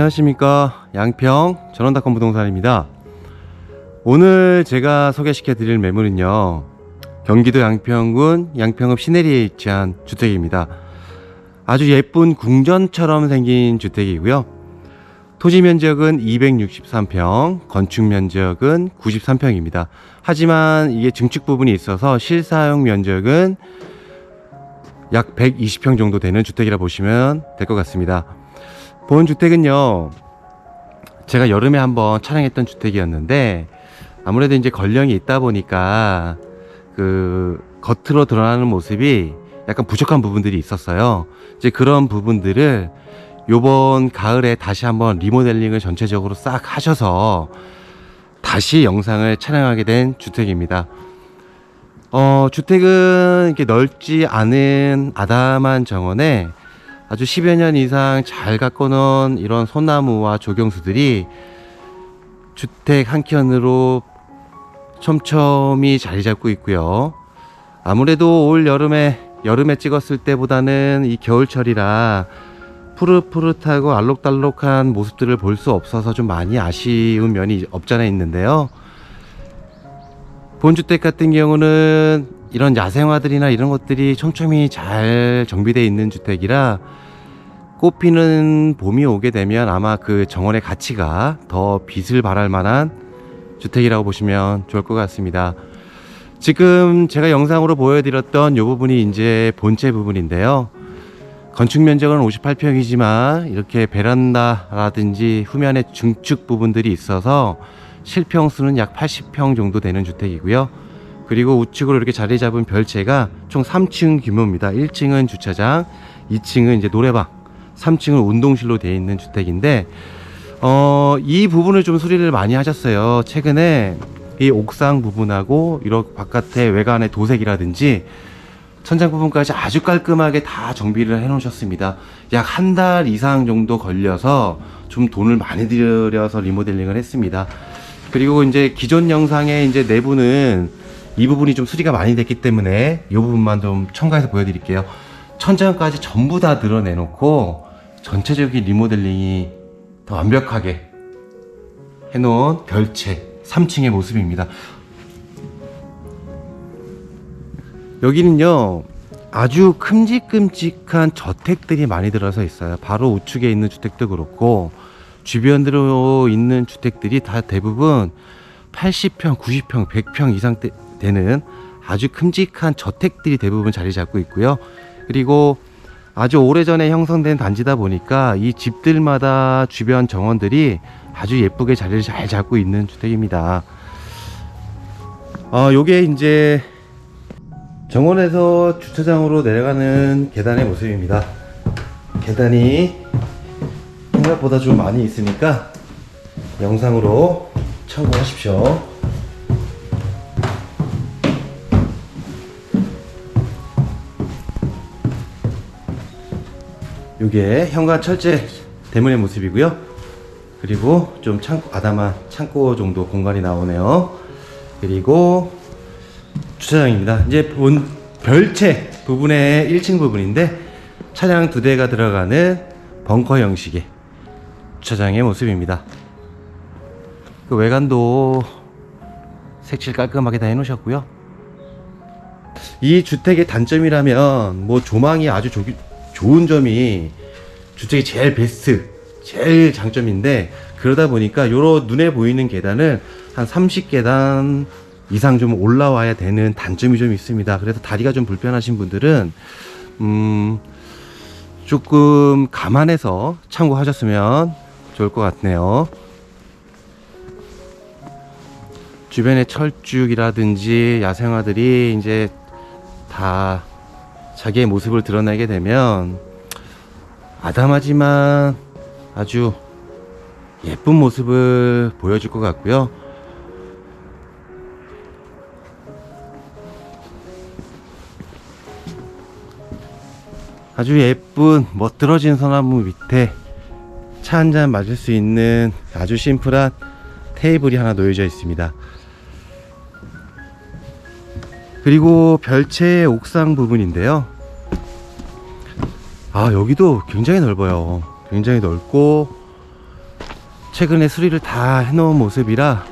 안녕하십니까. 양평 전원닷컴 부동산입니다. 오늘 제가 소개시켜 드릴 매물은요 경기도 양평군 양평읍 시내리에 위치한 주택입니다. 아주 예쁜 궁전처럼 생긴 주택이고요. 토지 면적은 263평 건축 면적은 93평입니다. 하지만 이게 증축 부분이 있어서 실사용 면적은 약 120평 정도 되는 주택이라 보시면 될 것 같습니다 본 주택은요 제가 여름에 한번 촬영했던 주택이었는데 아무래도 이제 걸령이 있다 보니까 그 겉으로 드러나는 모습이 약간 부족한 부분들이 있었어요. 이제 그런 부분들을 요번 가을에 다시 한번 리모델링을 전체적으로 싹 하셔서 다시 영상을 촬영하게 된 주택입니다. 어, 주택은 이렇게 넓지 않은 아담한 정원에 아주 10여 년 이상 잘 가꿔놓은 이런 소나무와 조경수들이 주택 한 켠으로 촘촘히 자리 잡고 있고요. 아무래도 올 여름에 여름에 찍었을 때보다는 이 겨울철이라 푸릇푸릇하고 알록달록한 모습들을 볼 수 없어서 좀 많이 아쉬운 면이 없잖아 있는데요. 본주택 같은 경우는 이런 야생화들이나 이런 것들이 촘촘히 잘 정비되어 있는 주택이라 꽃피는 봄이 오게 되면 아마 그 정원의 가치가 더 빛을 발할 만한 주택이라고 보시면 좋을 것 같습니다. 지금 제가 영상으로 보여드렸던 이 부분이 이제 본체 부분인데요. 건축 면적은 58평이지만 이렇게 베란다라든지 후면에 중축 부분들이 있어서 실평수는 약 80평 정도 되는 주택이고요. 그리고 우측으로 이렇게 자리 잡은 별채가 총 3층 규모입니다. 1층은 주차장, 2층은 이제 노래방, 3층은 운동실로 되어 있는 주택인데 어, 이 부분을 좀 수리를 많이 하셨어요. 최근에 이 옥상 부분하고 이렇게 바깥에 외관의 도색이라든지 천장 부분까지 아주 깔끔하게 다 정비를 해 놓으셨습니다. 약 한 달 이상 정도 걸려서 좀 돈을 많이 들여서 리모델링을 했습니다. 그리고 이제 기존 영상의 이제 내부는 이 부분이 좀 수리가 많이 됐기 때문에 이 부분만 좀 첨가해서 보여드릴게요. 천장까지 전부 다 드러내놓고 전체적인 리모델링이 더 완벽하게 해놓은 별채 3층의 모습입니다. 여기는요 아주 큼직큼직한 저택들이 많이 들어서 있어요. 바로 우측에 있는 주택도 그렇고 주변으로 있는 주택들이 다 대부분 80평, 90평, 100평 이상 대- 되는 아주 큼직한 저택들이 대부분 자리 잡고 있고요. 그리고 아주 오래전에 형성된 단지다 보니까 이 집들마다 주변 정원들이 아주 예쁘게 자리를 잘 잡고 있는 주택입니다. 어, 요게 이제 정원에서 주차장으로 내려가는 계단의 모습입니다. 계단이 생각보다 좀 많이 있으니까 영상으로 참고하십시오. 이게 현관 철제 대문의 모습이고요. 그리고 좀 창고 아담한 창고 정도 공간이 나오네요. 그리고 주차장입니다. 이제 본 별채 부분의 1층 부분인데 차량 두 대가 들어가는 벙커 형식의 주차장의 모습입니다. 그 외관도 색칠 깔끔하게 다 해놓으셨고요. 이 주택의 단점이라면 뭐 조망이 아주 조, 좋은 점이 주택이 제일 베스트, 제일 장점인데 그러다 보니까 요런 눈에 보이는 계단을 한 30계단 이상 좀 올라와야 되는 단점이 좀 있습니다. 그래서 다리가 좀 불편하신 분들은 음 조금 감안해서 참고하셨으면 좋을 것 같네요. 주변의 철쭉이라든지 야생화들이 이제 다 자기의 모습을 드러내게 되면 아담하지만 아주 예쁜 모습을 보여줄 것 같고요. 아주 예쁜 멋들어진 소나무 밑에 차 한 잔 마실 수 있는 아주 심플한 테이블이 하나 놓여져 있습니다. 그리고 별채의 옥상 부분인데요. 아, 여기도 굉장히 넓어요. 굉장히 넓고, 최근에 수리를 다 해놓은 모습이라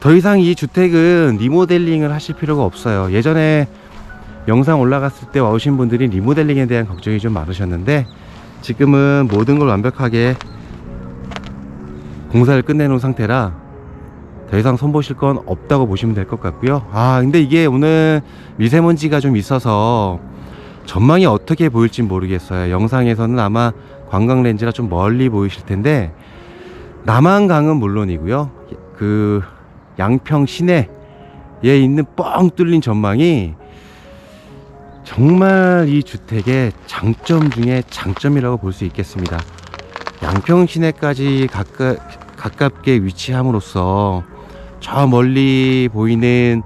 더 이상 이 주택은 리모델링을 하실 필요가 없어요. 예전에 영상 올라갔을 때 와오신 분들이 리모델링에 대한 걱정이 좀 많으셨는데 지금은 모든 걸 완벽하게 공사를 끝내놓은 상태라 더 이상 손보실 건 없다고 보시면 될 것 같고요. 아, 근데 이게 오늘 미세먼지가 좀 있어서 전망이 어떻게 보일지 모르겠어요. 영상에서는 아마 관광 렌즈가 좀 멀리 보이실 텐데 남한강은 물론이고요. 그 양평 시내에 있는 뻥 뚫린 전망이 정말 이 주택의 장점 중에 장점이라고 볼 수 있겠습니다. 양평 시내까지 가까, 가깝게 위치함으로써 저 멀리 보이는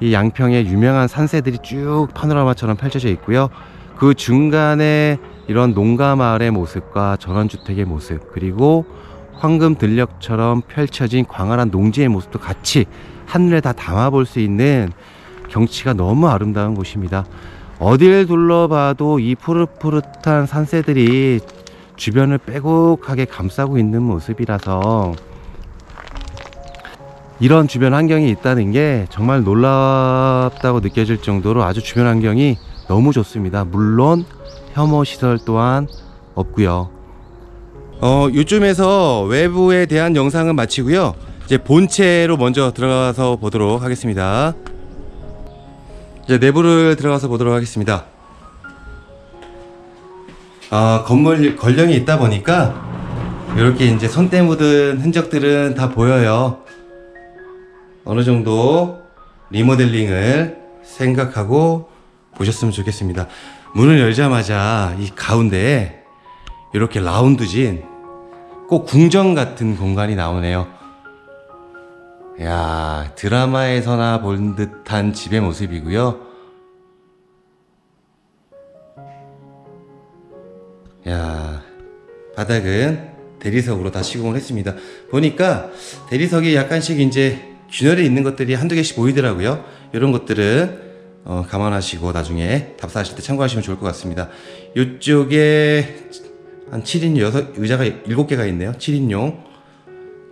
이 양평의 유명한 산세들이 쭉 파노라마처럼 펼쳐져 있고요. 그 중간에 이런 농가 마을의 모습과 전원주택의 모습 그리고 황금 들녘처럼 펼쳐진 광활한 농지의 모습도 같이 하늘에 다 담아볼 수 있는 경치가 너무 아름다운 곳입니다. 어딜 둘러봐도 이 푸릇푸릇한 산새들이 주변을 빼곡하게 감싸고 있는 모습이라서 이런 주변 환경이 있다는 게 정말 놀랍다고 느껴질 정도로 아주 주변 환경이 너무 좋습니다. 물론 혐오 시설 또한 없고요. 어, 요쯤에서 외부에 대한 영상은 마치고요. 이제 본체로 먼저 들어가서 보도록 하겠습니다. 이제 내부를 들어가서 보도록 하겠습니다. 아, 건물 걸령이 있다 보니까 이렇게 이제 손때 묻은 흔적들은 다 보여요. 어느 정도 리모델링을 생각하고 보셨으면 좋겠습니다. 문을 열자마자 이 가운데에 이렇게 라운드진 꼭 궁전 같은 공간이 나오네요. 야 드라마에서나 본 듯한 집의 모습이고요. 야 바닥은 대리석으로 다 시공을 했습니다. 보니까 대리석이 약간씩 이제 균열이 있는 것들이 한두 개씩 보이더라고요. 이런 것들은 어, 감안하시고 나중에 답사하실 때 참고하시면 좋을 것 같습니다. 이쪽에 한 7인 6 의자가 7개가 있네요. 7인용.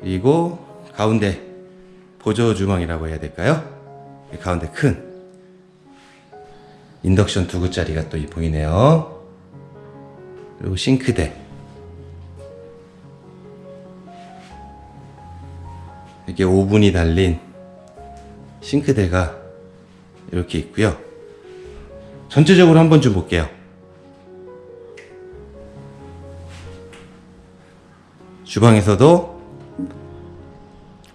그리고 가운데 보조 주방이라고 해야 될까요? 이 가운데 큰 인덕션 두구짜리가 또 보이네요. 그리고 싱크대. 이렇게 오븐이 달린 싱크대가 이렇게 있고요. 전체적으로 한번 좀 볼게요. 주방에서도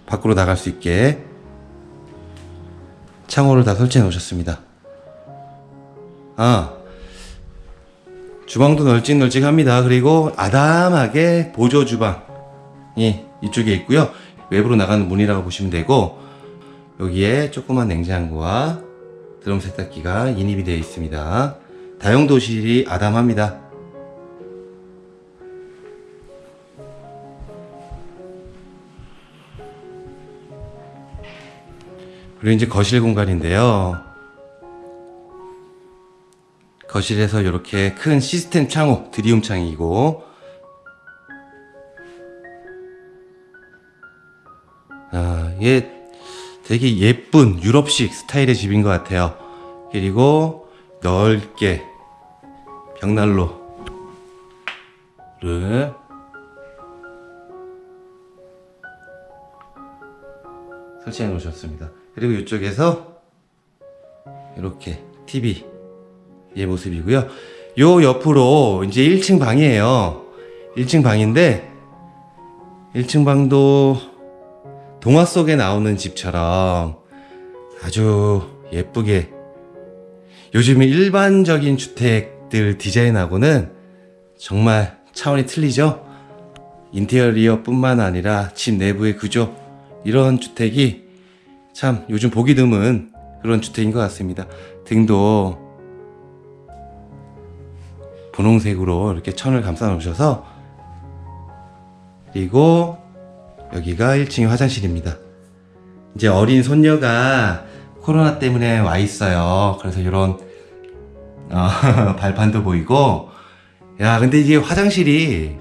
밖으로 나갈 수 있게 창호를 다 설치해 놓으셨습니다. 아, 주방도 널찍널찍합니다. 그리고 아담하게 보조 주방이 이쪽에 있고요. 외부로 나가는 문이라고 보시면 되고 여기에 조그만 냉장고와 드럼 세탁기가 인입이 되어 있습니다. 다용도실이 아담합니다. 그리고 이제 거실 공간인데요. 거실에서 이렇게 큰 시스템 창호, 드리움 창이고, 아, 얘 되게 예쁜 유럽식 스타일의 집인 것 같아요. 그리고 넓게 벽난로를 설치해 놓으셨습니다. 그리고 이쪽에서 이렇게 TV 의 모습이고요. 요 옆으로 이제 1층 방이에요. 1층 방인데 1층 방도 동화 속에 나오는 집처럼 아주 예쁘게 요즘 일반적인 주택들 디자인하고는 정말 차원이 틀리죠. 인테리어 뿐만 아니라 집 내부의 구조 이런 주택이 참 요즘 보기 드문 그런 주택인 것 같습니다. 등도 분홍색으로 이렇게 천을 감싸 놓으셔서 그리고 여기가 1층 화장실입니다. 이제 어린 손녀가 코로나 때문에 와 있어요. 그래서 이런 어, 발판도 보이고 야 근데 이게 화장실이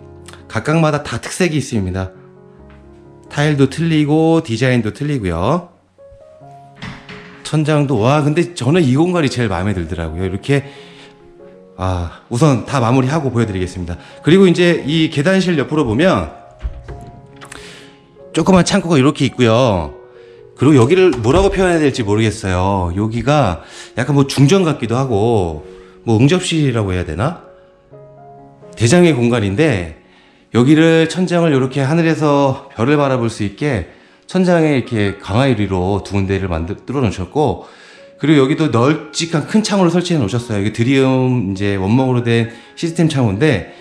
각각마다 다 특색이 있습니다. 타일도 틀리고 디자인도 틀리고요. 천장도 와 근데 저는 이 공간이 제일 마음에 들더라고요. 이렇게 아 우선 다 마무리하고 보여드리겠습니다. 그리고 이제 이 계단실 옆으로 보면 조그만 창고가 이렇게 있고요. 그리고 여기를 뭐라고 표현해야 될지 모르겠어요. 여기가 약간 뭐 중전 같기도 하고 뭐 응접실이라고 해야 되나? 대장의 공간인데 여기를 천장을 이렇게 하늘에서 별을 바라볼 수 있게 천장에 이렇게 강화 유리로 두 군데를 만들어 놓으셨고 그리고 여기도 널찍한 큰 창으로 설치해 놓으셨어요. 이게 드리움 이제 원목으로 된 시스템 창호인데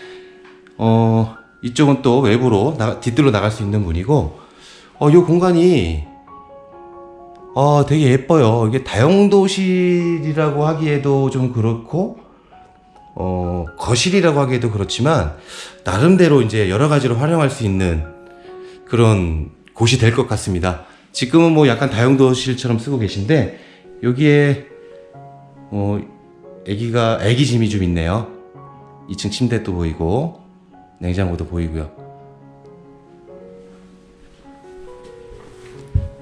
어 이쪽은 또 외부로 나, 뒤뜰로 나갈 수 있는 문이고 어이 공간이 어 되게 예뻐요. 이게 다용도실이라고 하기에도 좀 그렇고 어, 거실이라고 하기에도 그렇지만, 나름대로 이제 여러 가지로 활용할 수 있는 그런 곳이 될 것 같습니다. 지금은 뭐 약간 다용도실처럼 쓰고 계신데, 여기에, 어, 애기가, 애기 짐이 좀 있네요. 2층 침대도 보이고, 냉장고도 보이고요.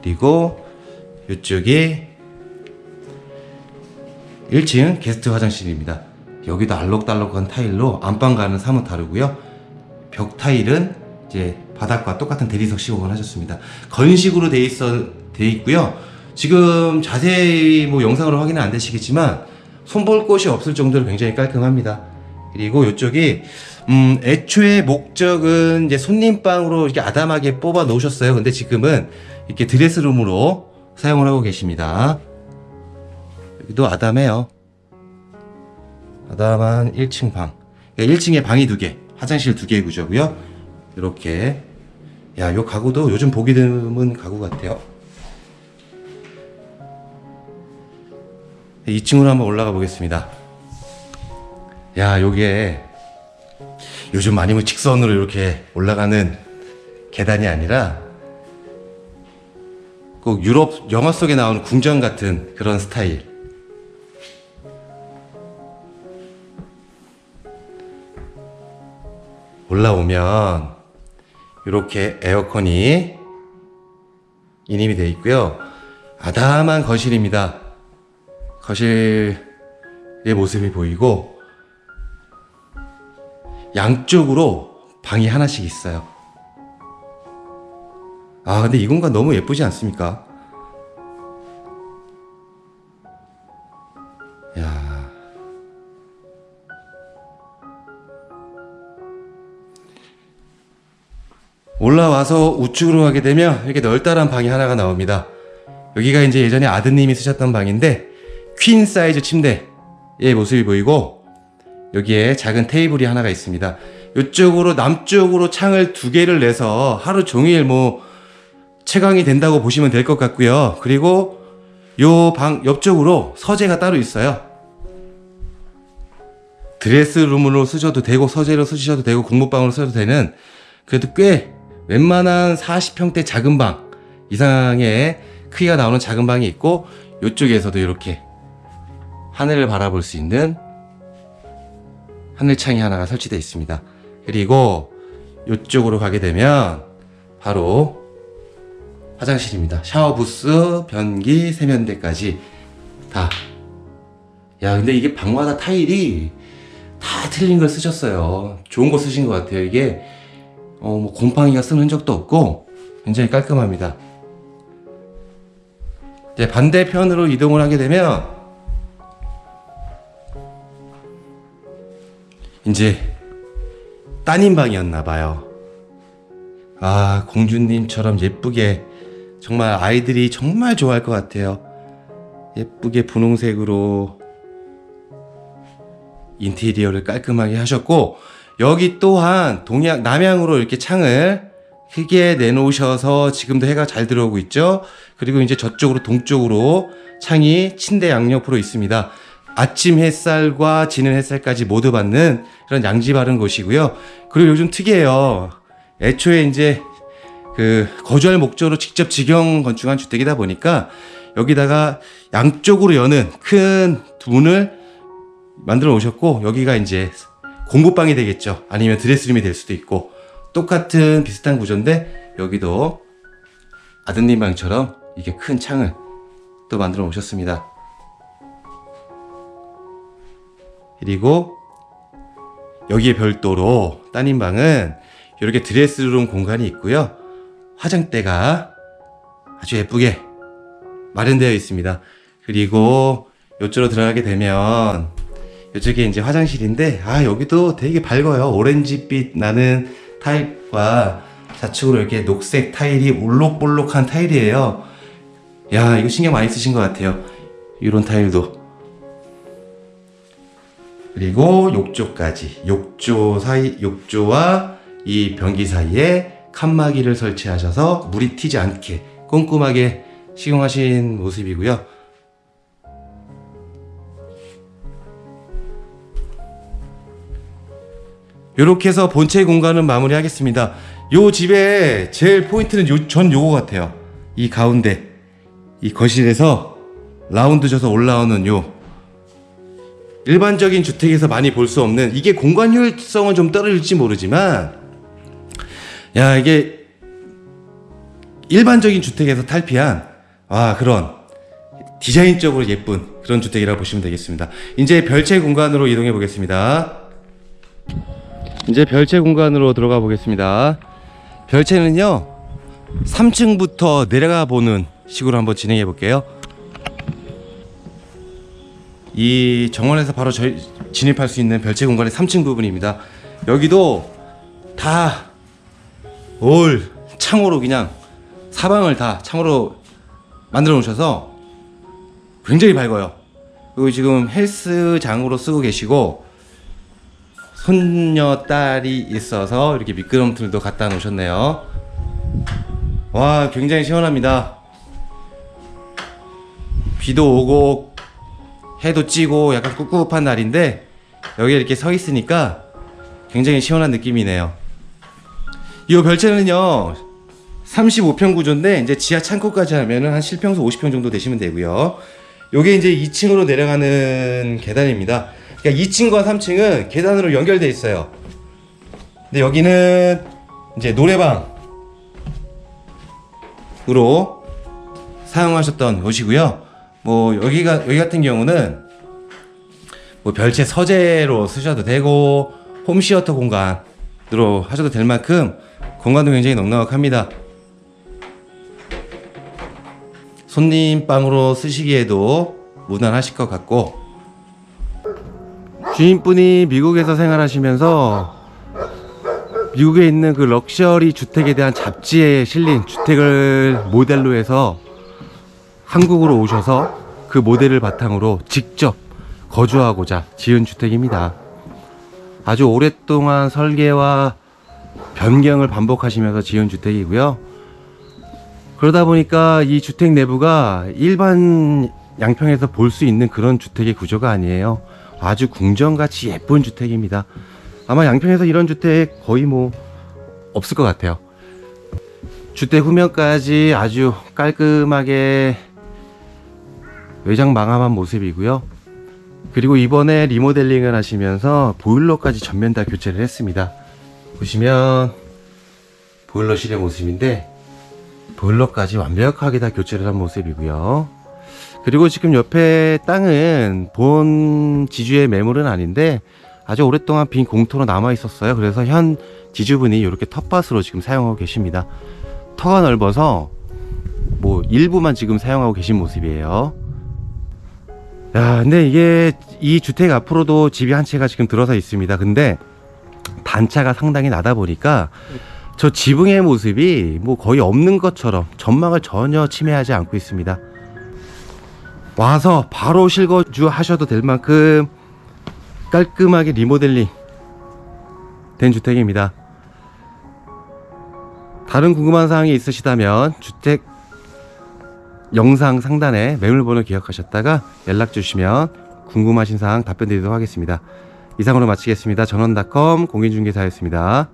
그리고, 이쪽이 1층 게스트 화장실입니다. 여기도 알록달록한 타일로 안방과는 사뭇 다르고요. 벽 타일은 이제 바닥과 똑같은 대리석 시공을 하셨습니다. 건식으로 돼 있어 돼 있고요. 지금 자세히 뭐 영상으로 확인은 안 되시겠지만 손볼 곳이 없을 정도로 굉장히 깔끔합니다. 그리고 이쪽이 음 애초에 목적은 이제 손님방으로 이렇게 아담하게 뽑아 놓으셨어요. 근데 지금은 이렇게 드레스룸으로 사용을 하고 계십니다. 여기도 아담해요. 아담한 1층 방. 1층에 방이 두 개, 화장실 두 개의 구조고요. 이렇게. 야, 요 가구도 요즘 보기 드문 가구 같아요. 2층으로 한번 올라가 보겠습니다. 야, 요게 요즘 많이 뭐 직선으로 이렇게 올라가는 계단이 아니라 꼭 유럽 영화 속에 나오는 궁전 같은 그런 스타일. 올라오면 이렇게 에어컨이 인임이 되어 있고요. 아담한 거실입니다. 거실의 모습이 보이고 양쪽으로 방이 하나씩 있어요. 아, 근데 이 공간 너무 예쁘지 않습니까? 야. 올라와서 우측으로 가게 되면 이렇게 널따란 방이 하나가 나옵니다. 여기가 이제 예전에 아드님이 쓰셨던 방인데 퀸 사이즈 침대의 모습이 보이고 여기에 작은 테이블이 하나가 있습니다. 이쪽으로 남쪽으로 창을 두 개를 내서 하루 종일 뭐 채광이 된다고 보시면 될 것 같고요. 그리고 요 방 옆쪽으로 서재가 따로 있어요. 드레스룸으로 쓰셔도 되고 서재로 쓰셔도 되고 공부방으로 써도 되는 그래도 꽤 웬만한 40평대 작은 방 이상의 크기가 나오는 작은 방이 있고 이쪽에서도 이렇게 하늘을 바라볼 수 있는 하늘창이 하나가 설치되어 있습니다. 그리고 이쪽으로 가게 되면 바로 화장실입니다. 샤워 부스, 변기, 세면대까지 다. 야, 근데 이게 방마다 타일이 다 틀린 걸 쓰셨어요. 좋은 거 쓰신 것 같아요. 이게 어, 뭐 곰팡이가 쓴 흔적도 없고 굉장히 깔끔합니다. 이제 반대편으로 이동을 하게 되면 이제 따님 방이었나 봐요. 아, 공주님처럼 예쁘게 정말 아이들이 정말 좋아할 것 같아요. 예쁘게 분홍색으로 인테리어를 깔끔하게 하셨고 여기 또한 동양 남향으로 이렇게 창을 크게 내놓으셔서 지금도 해가 잘 들어오고 있죠. 그리고 이제 저쪽으로 동쪽으로 창이 침대 양옆으로 있습니다. 아침 햇살과 지는 햇살까지 모두 받는 그런 양지 바른 곳이고요. 그리고 요즘 특이해요. 애초에 이제 그 거주할 목적으로 직접 직영 건축한 주택이다 보니까 여기다가 양쪽으로 여는 큰 문을 만들어 놓으셨고 여기가 이제 공부방이 되겠죠. 아니면 드레스룸이 될 수도 있고 똑같은 비슷한 구조인데 여기도 아드님 방처럼 이게 큰 창을 또 만들어 오셨습니다. 그리고 여기에 별도로 따님 방은 이렇게 드레스룸 공간이 있고요. 화장대가 아주 예쁘게 마련되어 있습니다. 그리고 이쪽으로 들어가게 되면 이쪽에 이제 화장실인데 아 여기도 되게 밝아요. 오렌지빛 나는 타일과 좌측으로 이렇게 녹색 타일이 올록볼록한 타일이에요. 야 이거 신경 많이 쓰신 것 같아요. 이런 타일도 그리고 욕조까지 욕조 사이 욕조와 이 변기 사이에 칸막이를 설치하셔서 물이 튀지 않게 꼼꼼하게 시공하신 모습이고요. 이렇게 해서 본체 공간은 마무리하겠습니다. 요 집에 제일 포인트는 요, 전 요거 같아요. 이 가운데 이 거실에서 라운드 져서 올라오는 요 일반적인 주택에서 많이 볼 수 없는 이게 공간 효율성은 좀 떨어질지 모르지만 야 이게 일반적인 주택에서 탈피한 아 그런 디자인적으로 예쁜 그런 주택이라고 보시면 되겠습니다. 이제 별채 공간으로 이동해 보겠습니다. 이제 별채 공간으로 들어가 보겠습니다. 별채는요 3층부터 내려가 보는 식으로 한번 진행해 볼게요. 이 정원에서 바로 저희 진입할 수 있는 별채 공간의 3층 부분입니다. 여기도 다 올 창호로 그냥 사방을 다 창호로 만들어 놓으셔서 굉장히 밝아요. 그리고 지금 헬스장으로 쓰고 계시고 손녀 딸이 있어서 이렇게 미끄럼틀도 갖다 놓으셨네요. 와, 굉장히 시원합니다. 비도 오고 해도 찌고 약간 꿉꿉한 날인데 여기 이렇게 서 있으니까 굉장히 시원한 느낌이네요. 이 별채는요 35평 구조인데 이제 지하 창고까지 하면은 한 실평수 50평 정도 되시면 되고요. 요게 이제 2층으로 내려가는 계단입니다. 그러니까 2층과 3층은 계단으로 연결돼 있어요. 근데 여기는 이제 노래방으로 사용하셨던 곳이고요. 뭐 여기가 여기 같은 경우는 뭐 별채 서재로 쓰셔도 되고 홈시어터 공간으로 하셔도 될 만큼 공간도 굉장히 넉넉합니다. 손님 방으로 쓰시기에도 무난하실 것 같고 주인분이 미국에서 생활하시면서 미국에 있는 그 럭셔리 주택에 대한 잡지에 실린 주택을 모델로 해서 한국으로 오셔서 그 모델을 바탕으로 직접 거주하고자 지은 주택입니다. 아주 오랫동안 설계와 변경을 반복하시면서 지은 주택이고요. 그러다 보니까 이 주택 내부가 일반 양평에서 볼 수 있는 그런 주택의 구조가 아니에요. 아주 궁전같이 예쁜 주택입니다. 아마 양평에서 이런 주택 거의 뭐 없을 것 같아요. 주택 후면까지 아주 깔끔하게 외장 마감한 모습이고요. 그리고 이번에 리모델링을 하시면서 보일러까지 전면 다 교체를 했습니다. 보시면 보일러실의 모습인데 보일러까지 완벽하게 다 교체를 한 모습이고요. 그리고 지금 옆에 땅은 본 지주의 매물은 아닌데 아주 오랫동안 빈 공터로 남아 있었어요. 그래서 현 지주분이 이렇게 텃밭으로 지금 사용하고 계십니다. 터가 넓어서 뭐 일부만 지금 사용하고 계신 모습이에요. 야, 근데 이게 이 주택 앞으로도 집이 한 채가 지금 들어서 있습니다. 근데 단차가 상당히 나다 보니까 저 지붕의 모습이 뭐 거의 없는 것처럼 전망을 전혀 침해하지 않고 있습니다. 와서 바로 실거주 하셔도 될 만큼 깔끔하게 리모델링 된 주택입니다. 다른 궁금한 사항이 있으시다면 주택 영상 상단에 매물번호 기억하셨다가 연락 주시면 궁금하신 사항 답변 드리도록 하겠습니다. 이상으로 마치겠습니다. 전원닷컴 공인중개사였습니다.